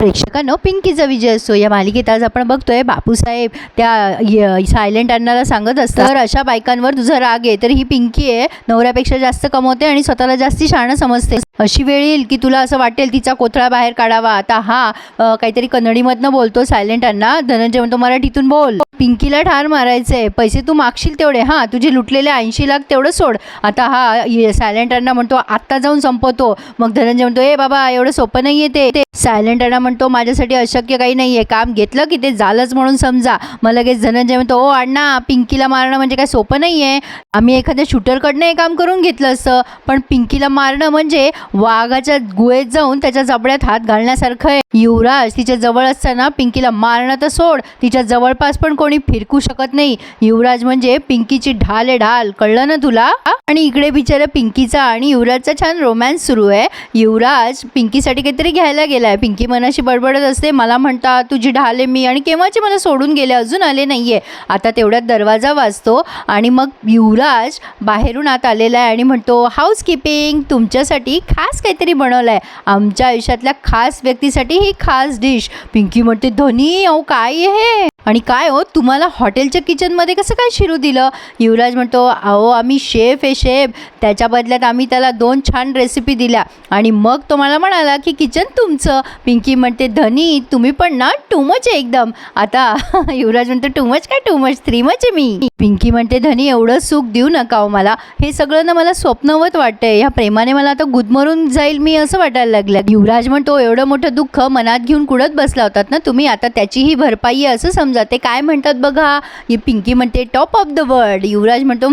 प्रेक्षकांनो पिंकीचा विजय असतो. या मालिकेत आज आपण बघतोय बापूसाहेब त्या सायलेंट अण्णाला सांगत असतात तर अशा बायकांवर तुझा राग आहे तर ही पिंकी आहे नवऱ्यापेक्षा जास्त कमवते आणि स्वतःला जास्ती शहाणं समजते. अशी वेळ येईल की तुला असं वाटेल तिचा कोथळा बाहेर काढावा. आता हा काहीतरी कन्नडीमधनं बोलतो सायलेंट अण्णा. धनंजय म्हणतो मराठीतून बोल. पिंकीला ठार मारायचंय. पैसे तू मागशील तेवढे. हां तुझे लुटलेले ऐंशी लाख तेवढं सोड. आता हा सायलेंट अण्णा म्हणतो आत्ता जाऊन संपवतो मग धनंजय म्हणतो ए बाबा एवढं सोपं नाही येते ते. सायलेंट अण्णा म्हणतो माझ्यासाठी अशक्य काही नाही आहे काम घेतलं की ते झालंच म्हणून समजा. मग लगेच धनंजय म्हणतो ओ अण्णा पिंकीला मारणं म्हणजे काय सोपं नाही आहे आम्ही एखाद्या शूटरकडनं हे काम करून घेतलं असतं. पण पिंकीला मारणं म्हणजे वाघाच्या गुहेत जाऊन त्याच्या जबड्यात हात घालण्यासारखं आहे. युवराज तिच्या जवळ असताना पिंकीला मारणं तर सोड. तिच्या जवळपास पण कोणी फिरकू शकत नाही. युवराज म्हणजे पिंकीची ढाल आहे ढाल. कळलं ना तुला? आणि इकडे बिचारा पिंकीचा आणि युवराजचा छान रोमॅन्स सुरू आहे. युवराज पिंकीसाठी काहीतरी घ्यायला गेलाय. पिंकी मनाशी बडबडत असते. मला म्हणता तुझी ढाले मी आणि केव्हाचे मला सोडून गेले? अजून आले नाहीये. आता तेवढ्यात दरवाजा वाजतो आणि मग युवराज बाहेरून आत आलेला आहे आणि म्हणतो हाऊस किपिंग तुमच्यासाठी खास काहीतरी बनवलं आहे आमच्या आयुष्यातल्या खास व्यक्तीसाठी ही खास डिश पिंकी म्हणते धनी अहो काय हे? आणि काय हो तुम्हाला हॉटेलच्या किचनमध्ये कसं काय शिरू दिलं? युवराज म्हणतो अहो आम्ही शेफ आहे शेफ. त्याच्या बदल्यात आम्ही त्याला दोन छान रेसिपी दिल्या. आणि मग तो मला म्हणाला की किचन तुमचं. पिंकी म्हणते धनी तुम्ही पण ना टू मच आहे एकदम. आता युवराज म्हणतो टू मच काय टू मच थ्री मच आहे मी. पिंकी म्हणते धनी एवढं सुख देऊ नका हो मला. हे सगळं ना मला स्वप्नवत वाटतंय. ह्या प्रेमाने मला आता गुदमरून जाईल मी असं वाटायला लागलं युवराज म्हणतो एवढं मोठं दुःख मनात घेऊन कुडत बसला होतात ना तुम्ही? आता त्याचीही भरपाई आहे असं समजा. ते काय म्हणतात बघा? पिंकी म्हणते top of the world Yuvraj म्हणतो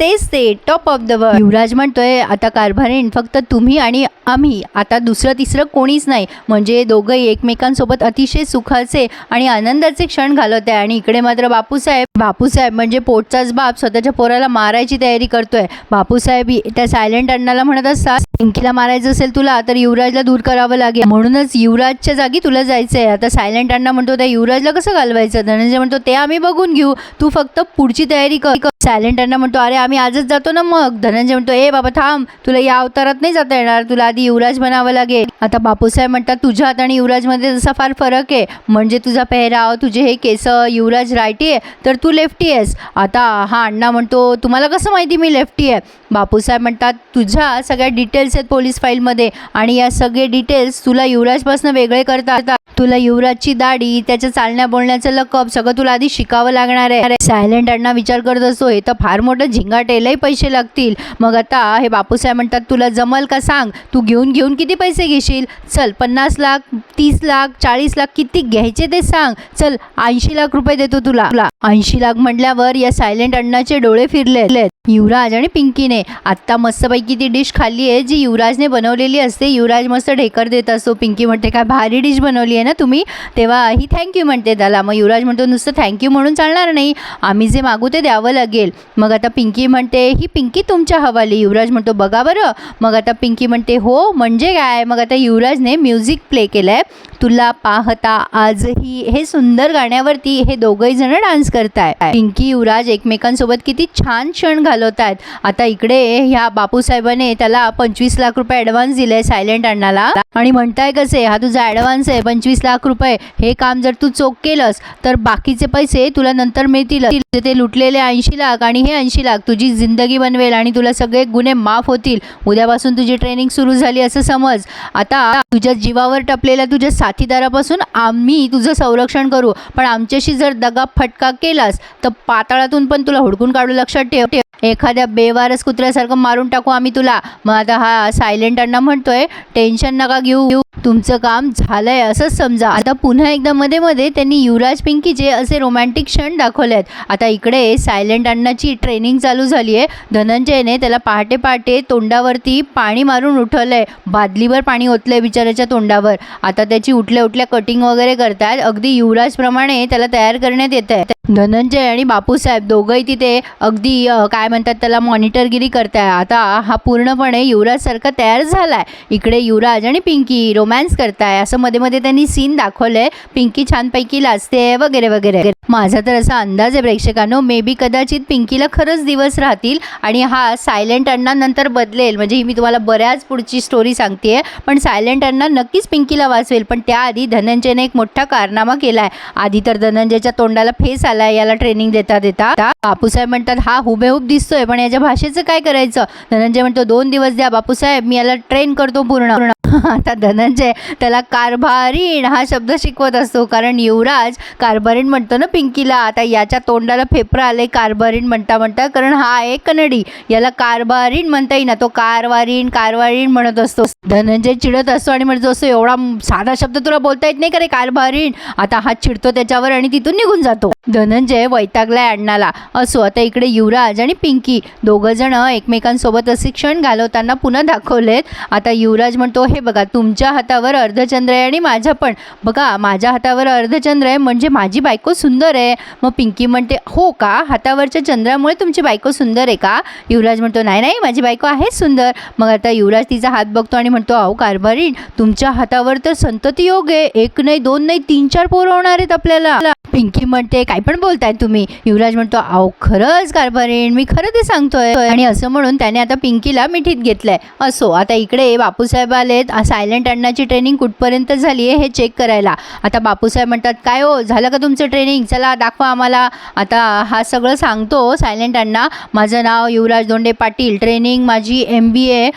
तेच ते top of the world Yuvraj म्हणतोय आता कारभारेन फक्त तुम्ही आणि आम्ही. आता दुसरं तिसरं कोणीच नाही. म्हणजे दोघंही एकमेकांसोबत अतिशय सुखाचे आणि आनंदाचे क्षण घालवत आहे. आणि इकडे मात्र बापूसाहेब बापूसाहेब म्हणजे पोटचाच बाप स्वतःच्या पोराला मारायची तयारी करतोय. बापूसाहेब त्या सायलेंट अण्णाला म्हणत असतात पिंकीला मारायचं असेल तुला तर युवराजला दूर करावं लागेल. म्हणूनच युवराजच्या जागी तुला जायचंय. आता सायलेंट अण्णा म्हणतो त्या युवराजला कसं घालवायचं? धनंजय म्हणतो ते आम्ही बघून घेऊ. तू फक्त पुढची तयारी कर. सायलेंट अण्णा म्हणतो अरे आम्ही आजच जातो ना मग. धनंजय म्हणतो ए बाबा थांब. तुला या अवतारात नाही जाता येणार. तुला आधी युवराज बनावं लागेल. आता बापूसाहेब म्हणतात तुझ्या हात आणि युवराजमध्ये जसा फार फरक आहे. म्हणजे तुझा पेहराव तुझे हे केस युवराज रायटी आहे तर तू लेफ्टी आहेस. आता हा अण्णा म्हणतो तुम्हाला कसं माहिती मी लेफ्टी आहे? बापूसाहेब म्हणतात तुझ्या सगळ्या डिटेल्स आहेत पोलीस फाईलमध्ये आणि या सगळे डिटेल्स तुला युवराजपासून वेगळे करतात तुला युवराजची दाढी त्याच्या चालण्या बोलण्याचं लकब सगळं तुला आधी शिकावं लागणार आहे. सायलेंट अण्णा विचार करत असतो हे तर फार मोठं झिंगाटेलाही पैसे लागतील. मग आता हे बापूसाहेब म्हणतात तुला जमल का सांग? तू घेऊन घेऊन किती पैसे घेशील? चल पन्नास लाख तीस लाख चाळीस लाख किती घ्यायचे ते सांग. चल ऐंशी लाख रुपये देतो तुला. ऐंशी लाख म्हटल्यावर या सायलेंट अण्णाचे डोळे फिरले युवराज आणि पिंकीने. आत्ता मस्तपैकी ती डिश खाल्ली आहे जी युवराजने बनवलेली असते. युवराज मस्त ढेकर देत असतो. पिंकी म्हणते काय भारी डिश बनवली आहे ना तुम्ही? तेव्हा ही थँक्यू म्हणते त्याला. मग युवराज म्हणतो नुसतं थँक्यू म्हणून चालणार नाही. आम्ही जे मागू ते द्यावं लागेल. मग आता पिंकी म्हणते ही पिंकी तुमच्या हवाली. युवराज म्हणतो बघा बरं. मग आता पिंकी म्हणते हो म्हणजे काय? मग आता युवराजने म्युझिक प्ले केलं आहे तुला पाहता आजही हे सुंदर गाण्यावरती हे दोघंही जण डान्स करताय. पिंकी युवराज एकमेकांसोबत किती छान क्षण घालवत आहेत आता इकडे ह्या बापूसाहेबाने त्याला पंचवीस लाख रुपये ॲडव्हान्स दिले सायलेंट अण्णाला. आणि म्हणताय कसे हा तुझा ॲडव्हान्स आहे पंचवीस लाख रुपये. हे काम जर तू चोख केलंस तर बाकीचे पैसे तुला नंतर मिळतील. ते लुटलेले ऐंशी लाख आणि हे ऐंशी लाख तुझी जिंदगी बनवेल आणि तुला सगळे गुन्हे माफ होतील. उद्यापासून तुझी ट्रेनिंग सुरू झाली असं समज. आता तुझ्या जीवावर टपलेल्या तुझ्या साथीदारापासून आम्ही तुझं संरक्षण करू. पण आमच्याशी जर दगा फटका केलास तर पाताळातून पण तुला हुडकून काढू लक्षात ठेव ठेव. एखाद्या बेवारस कुत्र्यासारखं मारून टाकू आम्ही तुला. मग आता हा सायलेंट अण्णा म्हणतोय टेन्शन नका घेऊ. तुमचं काम झालंय असंच समजा. आता पुन्हा एकदा मध्ये मध्ये त्यांनी युवराज पिंकीचे असे रोमॅन्टिक क्षण दाखवले आहेत आता इकडे सायलेंट अण्णाची ट्रेनिंग चालू झाली आहे धनंजयने त्याला पहाटे पहाटे तोंडावरती पाणी मारून उठवलंय. बादलीवर पाणी ओतलंय बिचाऱ्याच्या तोंडावर. आता त्याची उठल्या उठल्या कटिंग वगैरे करतात. अगदी युवराजप्रमाणे त्याला तयार करण्यात येत आहे धनंजय आणि बापूसाहेब दोघंही तिथे अगदी काय म्हणतात त्याला मॉनिटरगिरी करताय. आता हा पूर्णपणे युवराजसारखा तयार झालाय. इकडे युवराज आणि पिंकी रोमॅन्स करताय. असं मध्ये मध्ये त्यांनी सीन दाखवलंय. पिंकी छानपैकी लाजते वगैरे वगैरे. माझा तर असा अंदाज आहे प्रेक्षकांनो. मे बी कदाचित पिंकीला खरंच दिवस राहतील आणि हा सायलेंट अण्णा नंतर बदलेल. म्हणजे ही मी तुम्हाला बऱ्याच पुढची स्टोरी सांगते पण सायलेंट अण्णा नक्कीच पिंकीला वाचवेल. पण त्याआधी धनंजयने एक मोठा कारनामा केला आहे आधी तर धनंजयच्या तोंडाला फेस आलाय. याला ट्रेनिंग देता देता. आता बापूसाहेब म्हणतात हा हुबेहूब दिसतोय पण याच्या भाषेचं काय करायचं? धनंजय म्हणतो दोन दिवस द्या बापूसाहेब. मी याला ट्रेन करतो पूर्ण पूर्ण. आता धनंजय म्हणजे त्याला कारभारीण हा शब्द शिकवत असतो. कारण युवराज कारभारीण म्हणतो ना पिंकीला. आता याच्या तोंडाला फेफरा आले कारभारीण म्हणता म्हणता. कारण हा आहे कन्नडी. याला कारभारीण म्हणता येईना. तो कारवारीण कारवारीण म्हणत असतो. धनंजय चिडत असतो आणि म्हणतो असतो एवढा साधा शब्द तुला बोलता येत नाही का रे कारभारीण? आता हा चिडतो त्याच्यावर आणि तिथून निघून जातो. धनंजय वैतागलाय अण्णाला. असो आता इकडे युवराज आणि पिंकी दोघं जण एकमेकांसोबत असे क्षण घालवताना पुन्हा दाखवलेत. आता युवराज म्हणतो हे बघा तुमच्या हातावर अर्धचंद्र आहे आणि माझ्या पण. बघा माझ्या हातावर अर्धचंद्र आहे म्हणजे माझी बायको सुंदर आहे. मग पिंकी म्हणते हो का? हातावरच्या चंद्रामुळे तुमची बायको सुंदर आहे का? युवराज म्हणतो नाही नाही माझी बायको आहे सुंदर. मग आता युवराज तिचा हात बघतो आणि म्हणतो अहो कारभारीण तुमच्या हातावर तर संतती योग आहे. एक नाही दोन नाही तीन चार पोरं होणार आहेत आपल्याला. पिंकी म्हणते काय पण बोलताय तुम्ही. युवराज म्हणतो अहो खरंच कारभारीण मी खरं ते सांगतोय. आणि असं म्हणून त्याने आता पिंकीला मिठीत घेतलंय. असो आता इकडे बापूसाहेब आलेत. सायलेंट अण्णाची ट्रेनिंग कुठपर्यंत झाली आहे हे चेक करायला. आता बापूसाहेब म्हणतात काय हो झालं का तुमचं ट्रेनिंग? चला दाखवा आम्हाला. आता हा सगळं सांगतो सायलेंट अण्णा. माझं नाव युवराज दोंडे पाटील. ट्रेनिंग माझी एम बी ए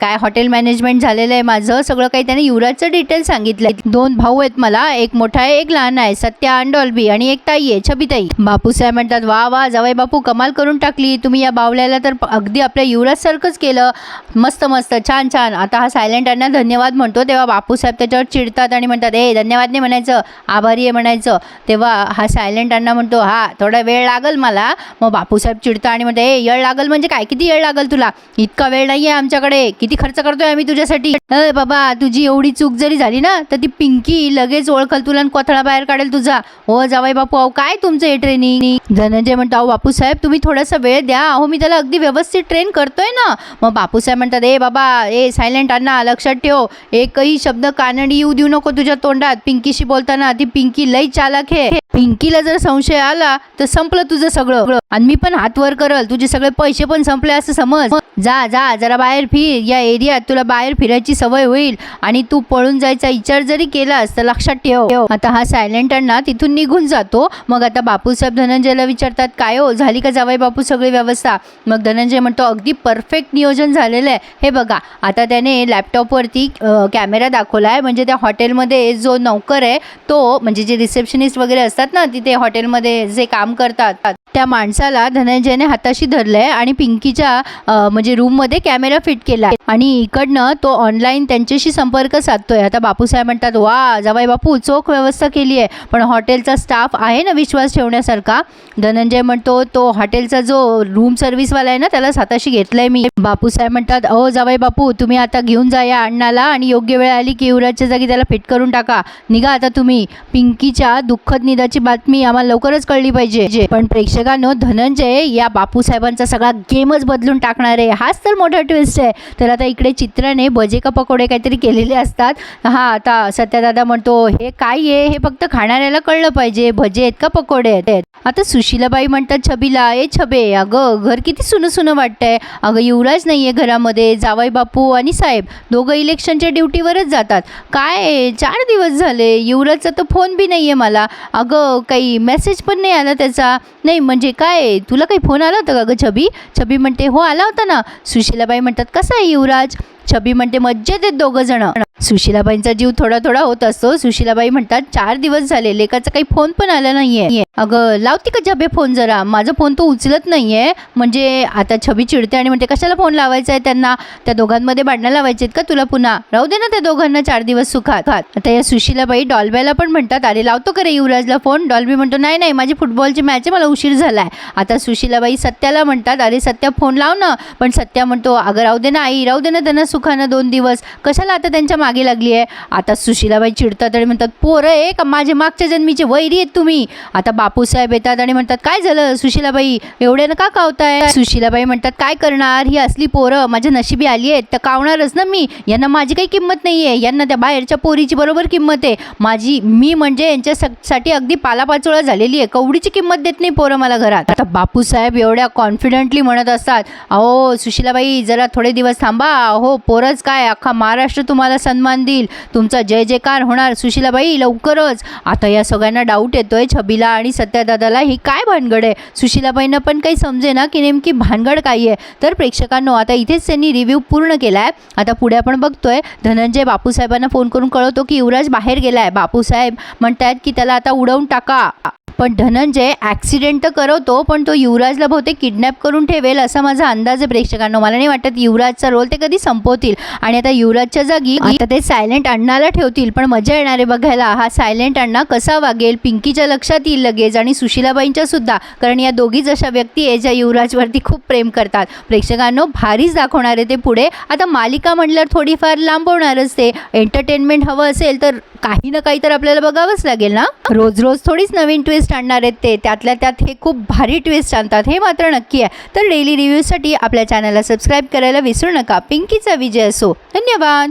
काय हॉटेल मॅनेजमेंट झालेलं आहे माझं. सगळं काही त्याने युवराजचं डिटेल सांगितलं दोन भाऊ आहेत मला एक मोठा आहे एक लहान आहे. सत्या आणि डॉल्बी आणि एक ताई आहे छबीताई. बापूसाहेब म्हणतात वा वा जवाई बापू कमाल करून टाकली. तुम्ही या बावल्याला तर अगदी आपल्या युवराजसारखंच केलं. मस्त मस्त छान छान. आता हा सायलेंट अण्णा धन्यवाद म्हणतो तेव्हा बापूसाहेब त्याच्यावर चिडतात आणि म्हणतात ए धन्यवाद नाही म्हणायचं. आभारी आहे म्हणायचं. तेव्हा हा सायलेंट अण्णा म्हणतो हा थोडा वेळ लागल मला. मग बापूसाहेब चिडता आणि म्हणते ए येळ लागल म्हणजे काय? किती येळ लागल तुला? इतका वेळ नाही आहे आमच्याकडे. किती खर्च करतोय आम्ही तुझ्यासाठी. बाबा तुझी एवढी चूक जरी झाली ना तर ती पिंकी लगेच ओळखल तुला कोथळा बाहेर काढेल तुझा. हो जावाई बापू अहो काय तुमचं हे ट्रेनिंग धनंजय म्हणतो अहो बापूसाहेब तुम्ही थोडासा वेळ द्या. अहो मी त्याला अगदी व्यवस्थित ट्रेन करतोय ना. मग बापूसाहेब म्हणतात ए बाबा ए सायलेंट अण्णा लक्षात ठेव. एकही शब्द कानडी येऊ देऊ नको तुझ्या तोंडात. पिंकीशी बोलताना ती पिंकी लई चालक हे पिंकीला जर संशय आला तर संपलं तुझं सगळं. आणि मी पण हात वर करल. तुझे सगळे पैसे पण संपले असं समज. जा जा जरा बाहेर फिर. या एरियात तुला बाहेर फिरायची सवय होईल. आणि तू पळून जायचा विचार जरी केलास तर लक्षात ठेव. आता हा सायलेंट अण्णा तिथून निघून जातो. मग आता बापूसाहेब धनंजयला विचारतात काय हो झाली का जावाई बापू सगळी व्यवस्था? मग धनंजय म्हणतो अगदी परफेक्ट नियोजन झालेलं आहे. हे बघा आता त्याने लॅपटॉपवरती कॅमेरा दाखवला आहे म्हणजे त्या हॉटेलमध्ये जो नौकर आहे तो म्हणजे जे रिसेप्शनिस्ट वगैरे असतात ना तिथे हॉटेलमध्ये जे काम करतात. त्या माणसाला धनंजयने हाताशी धरलंय आणि पिंकीच्या म्हणजे रूममध्ये कॅमेरा फिट केला आणि इकडनं तो ऑनलाईन त्यांच्याशी संपर्क साधतोय. आता बापूसाहेब म्हणतात वा जावाई बापू चोख व्यवस्था केली आहे. पण हॉटेलचा स्टाफ आहे ना विश्वास ठेवण्यासारखा. धनंजय म्हणतो तो हॉटेलचा जो रूम सर्व्हिसवाला आहे ना त्याला हाताशी घेतलाय मी. बापूसाहेब म्हणतात अहो जावाई बापू तुम्ही आता घेऊन जा या अण्णाला आणि योग्य वेळ आली की युवराजच्या जागी त्याला फिट करून टाका. निघा आता तुम्ही. पिंकीच्या दुःखद निदाची बातमी आम्हाला लवकरच कळली पाहिजे. पण प्रेक्षकांनो धनंजय या बापूसाहेबांचा सगळा गेमच बदलून टाकणार आहे. हाच तर मोठा ट्विस्ट आहे. तर आता इकडे चित्राने भजे का पकोडे काहीतरी केलेले असतात. हा आता सत्यदादा म्हणतो हे काय आहे? हे फक्त खाणाऱ्याला कळलं पाहिजे. भजे आहेत का? पकोडे आहेत. आता सुशीलाबाई म्हणतात छबीला ए छबे अगं घर किती सुनं सुनं वाटतंय. अगं युवराज नाही आहे घरामध्ये. जावाई बापू आणि साहेब दोघं इलेक्शनच्या ड्युटीवरच जातात. काय? चार दिवस झाले. युवराजचा तर फोन बी नाही आहे मला. अगं काही मेसेज पण नाही आला त्याचा. नाही म्हणजे काय? तुला काही फोन आला होता का गं छबी? छबी म्हणते हो आला होता ना. सुशीलाबाई म्हणतात कसा आहे युवराज? छबी म्हणते मज्जेत आहेत दोघं जण. सुशीलाबाईंचा जीव थोडा थोडा होत असतो. सुशीलाबाई म्हणतात चार दिवस झाले लेकाचा काही फोन पण आला नाहीये. अगं लावती का छबे फोन जरा. माझा फोन तो उचलत नाही आहे म्हणजे आता छबी चिडते आणि म्हणते कशाला फोन लावायचा आहे त्यांना? त्या दोघांमध्ये भांडणं लावायचे आहेत का तुला पुन्हा? राहू दे ना त्या दोघांना चार दिवस सुखात. आता या सुशीलाबाई डॉल्ब्याला पण म्हणतात अरे लावतो का रे युवराजला फोन? डॉल्बी म्हणतो नाही नाही माझी फुटबॉलची मॅच आहे मला उशीर झाला आहे आता सुशीलाबाई सत्याला म्हणतात अरे सत्या फोन लाव ना. पण सत्या म्हणतो अगं राहू दे ना आई राहू दे ना त्यांना सुखानं दोन दिवस. कशाला आता त्यांच्या मागे लागली आहे आता सुशीलाबाई चिडतात आणि म्हणतात पोरं आहे का माझे मागच्या जन्मीचे वैरी आहेत तुम्ही. आता बापूसाहेब येतात आणि म्हणतात काय झालं? सुशिलाबाई एवढे ना का कावताय? सुशिलाबाई म्हणतात काय करणार? ही असली पोरं माझ्या नशिबी आली आहेत तर कावणारच ना मी. यांना माझी काही किंमत नाही आहे यांना त्या बाहेरच्या पोरीची बरोबर किंमत आहे. माझी मी म्हणजे यांच्या साठी अगदी पालापाचोळा झालेली आहे. कवडीची किंमत देत नाही पोरं मला घरात. आता बापूसाहेब एवढ्या कॉन्फिडंटली म्हणत असतात अहो सुशिलाबाई जरा थोडे दिवस थांबा. हो पोरच काय? अख्खा महाराष्ट्र तुम्हाला सन्मान देईल. तुमचा जय जयकार होणार. सुशिलाबाई लवकरच. आता या सगळ्यांना डाऊट येतोय छबीला आणि सत्यादादालाही काय भानगड आहे? सुशिलाबाईंना पण काही समजे ना की नेमकी भानगड काय आहे? तर प्रेक्षकांनो आता इथेच त्यांनी रिव्ह्यू पूर्ण केला आहे आता पुढे आपण बघतोय धनंजय बापूसाहेबांना फोन करून कळवतो की युवराज बाहेर गेला आहे बापूसाहेब म्हणतायत की त्याला आता उडवून टाका. पण धनंजय ॲक्सिडेंट तर करवतो पण तो युवराजला बहुतेक किडनॅप करून ठेवेल असा माझा अंदाज आहे प्रेक्षकांना. मला नाही वाटत युवराजचा रोल ते कधी संपवतील. आणि आता युवराजच्या जागी आता ते सायलेंट अण्णाला ठेवतील पण मजा येणार आहे बघायला. हा सायलेंट अण्णा कसा वागेल? पिंकीच्या लक्षात येईल लगेच आणि सुशिलाबाईंच्या सुद्धा. कारण या दोघीच अशा व्यक्ती आहे ज्या युवराजवरती खूप प्रेम करतात. प्रेक्षकांनो भारीच दाखवणार आहे ते पुढे. आता मालिका म्हटल्यावर थोडीफार लांबवणारच ते. एंटरटेनमेंट हवं असेल तर काही ना काही तर आपल्याला बघावंच लागेल ना? रोज रोज थोडीच नवीन ट्विस्ट आणणार आहेत ते. त्यातल्या त्यात हे खूप भारी ट्विस्ट आणतात. हे मात्र नक्की आहे. तर डेली रिव्ह्यूसाठी आपल्या चॅनलला सबस्क्राईब करायला विसरू नका. पिंकीचा विजय असो. धन्यवाद.